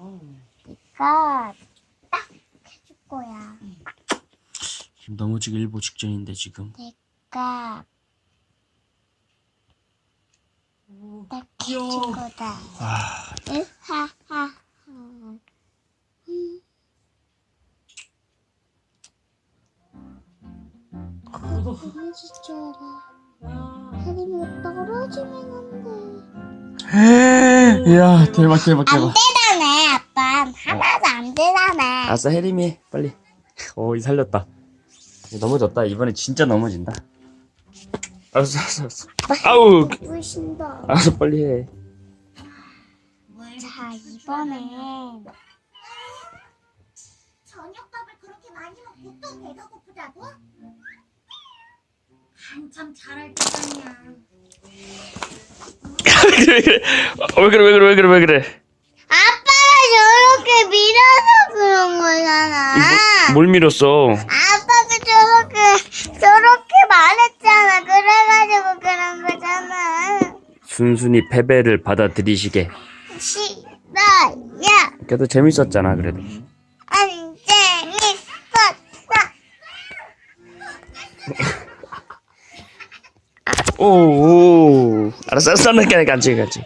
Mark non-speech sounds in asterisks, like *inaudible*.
내가 딱 해줄 거야. 지금 넘어지기 일보 직전인데 지금. 내가 딱 해줄. 거다. 아, 으하하. 떨어질 줄 알아. 아, 혜림이 떨어지면 안 돼. 이야 대박 대박 안 대박. 되다네, 아빠. 하나도 안 되다네. 아싸 혜림이 해, 빨리. 오이 살렸다. 넘어졌다. 이번에 진짜 넘어진다. 알았어 알았어 알았어. 아우 부신다. 알았어 빨리 해. 자, 이번엔 저녁밥을 그렇게 많이 먹고 또 배가 고프다고? 한참 잘할 때잖냐. *laughs* 왜 그래 왜 그래 왜 그래 왜 그래 왜 그래. 아빠가 저렇게 밀어서 그런 거잖 아. 뭐, 뭘 밀었어? 아빠가 저렇게 저렇게 말했잖아. 그래가지고 그런 거잖아. 순순히 패배를 받아들이시게. 싫어요. 그래도 재밌었잖아 그래도. 안 재밌었어. 오, 오. 알았어 알았어 나 같이 같이.